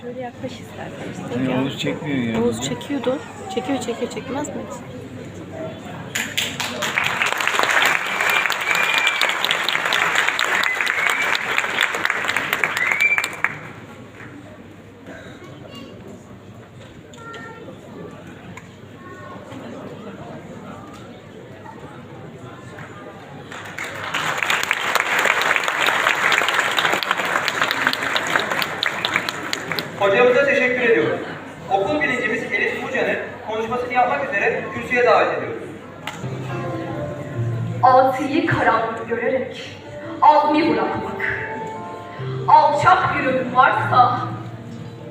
Şöyle yaklaş istersen. Hani Oğuz çekmiyor ya. Oğuz çekiyordu. Çekiyor çekiyor çekmez mi? Konuşmasını yapmak üzere kürsüye davet ediyoruz. Altıyı karanlık görerek azmi bırakmak. Alçak bir ölüm varsa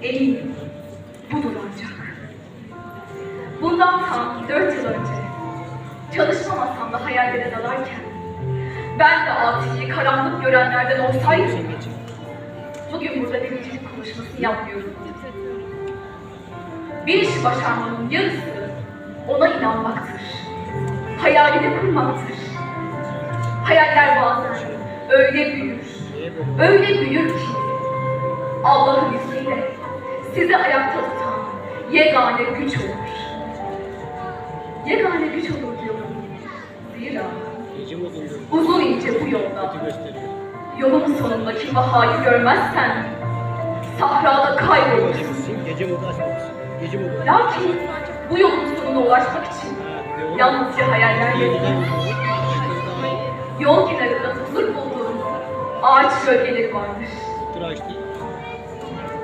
eminim budur ancak. Bundan tam dört yıl önce çalışma masamda hayallere dalarken ben de altıyı karanlık görenlerden olsaydım bugün burada birincilik konuşmasını yapmıyorum. Bir işi başarmanın yarısı ona inanmaktır. Hayalini kurmaktır. Hayaller bazen öyle büyür, öyle büyür ki Allah'ın izniyle sizi ayakta tutan yegane güç olur. Yegane güç olur diyorum. Zira uzun ince bu yolda yolun sonundaki vahayı görmezsen sahrada kaybolursun. Gece modu açmamışsın. Gece modu. Lakin bu yolun sonuna ulaşmak için yalnızca hayaller yetmez. Yol kenarında huzur bulduğum ağaç gölgeleri vardır.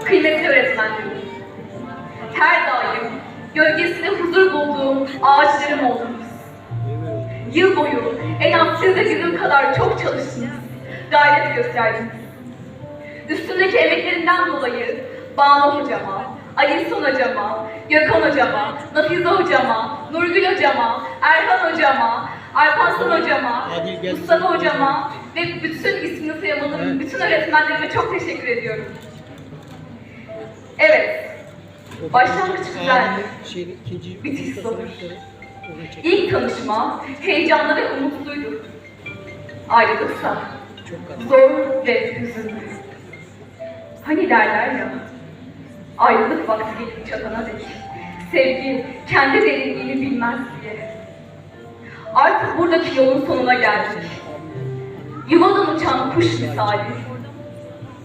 Kıymetli öğretmenlerim, her daim gölgesinde huzur bulduğum ağaçlarım oldunuz. Yıl boyu en az siz de bizim kadar çok çalıştınız, gayret gösterdiniz. Üstündeki emeklerinden dolayı Banu hocama, Ali Son hocama, Gökhan hocama, Nafize hocama, Nurgül hocama, Erhan hocama, Alparslan hocama. Mustafa hocama ve bütün ismini sayamadığım bütün öğretmenlerime çok teşekkür ediyorum. Evet, Başlangıç güzel. Şey, Bitiş zor. İlk tanışma heyecanlı ve umutluydu. Ayrılıksa zor ve hüzünlü. Hani derler ya, ayrılık vakti gelip çatana dek, sevgi kendi derinliğini bilmez diye. Artık buradaki yolun sonuna geldik. Yuvadan uçan kuş misali.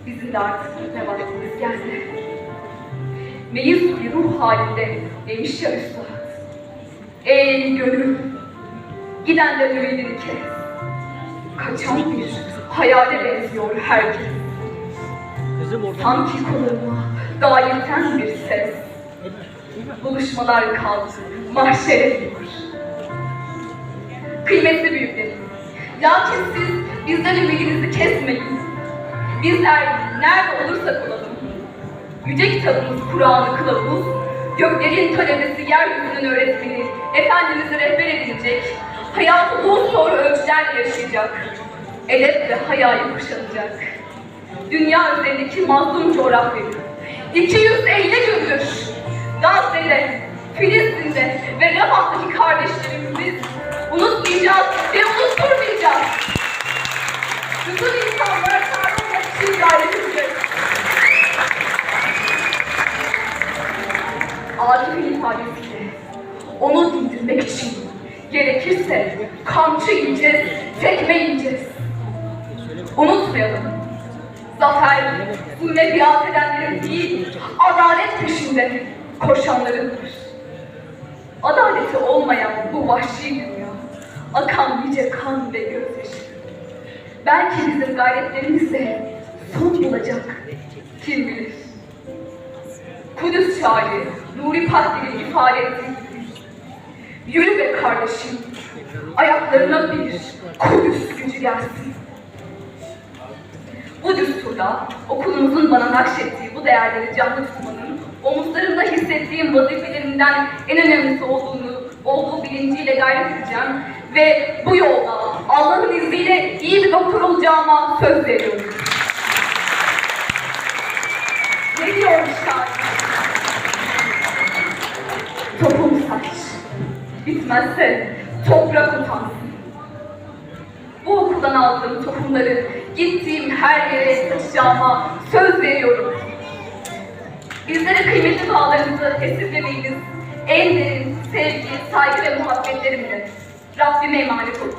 Bizim de artık ne vaktimiz geldi. Meyiz bir ruh halinde demiş ya üstad. Ey gönül, gidenlerin ümidini kes. Kaçan bir hayale benziyor herkes. Sanki kulağıma gayipten bir ses. Buluşmalar kaldı, mahşere diyor. Kıymetli büyüklerim, lakin siz bizden ümidinizi kesmeyin. Bizler nerede olursak olalım, Yüce kitabımız Kur'an-ı Kılavuz, göklerin talebesi, yeryüzünün öğretmeni, Efendimiz'i rehber edinecek, hayatı bu soru ölçülerle yaşayacak, edep ve hayayı kuşanacak. Dünya üzerindeki mazlum coğrafyayı, 250 gündür Gazze'de, Filistin'de ve Refah'taki kardeşlerimizi unutmayacağız ve unutturmayacağız. Bütün insanlar çağrılmak için gayret edeceğiz. Akif'in ifadesiyle onu dindirmek için gerekirse kamçı yiyeceğiz, tekme yiyeceğiz. Unutmayalım. Zafer, zulme biat edenlerin değil, adalet peşinde koşanlarındır. Adaleti olmayan bu vahşi dünya, akan nice kan ve gözyaşı. Belki bizim gayretlerimiz de son bulacak, kim bilir. Kudüs şairi Nuri Pahdil'in ifade ettiği Yürü be kardeşim, ayaklarına bir Kudüs gücü gelsin. Bu düsturda okulumuzun bana nakşettiği bu değerleri canlı tutmanın omuzlarımda hissettiğim vazifelerimden en önemlisi olduğunu olduğu bilinciyle gayret edeceğim ve bu yolda Allah'ın izniyle iyi bir doktor olacağıma söz veriyorum. Ne diyor? Topum saç. Bitmezse toprak utansın. Bu okuldan aldığım tohumları gittiğim her yere çalışacağıma söz veriyorum. Bizlere kıymetli dualarınızı esirgemeyiniz. En derin sevgi, saygı ve muhabbetlerimle Rabbime emanet olun.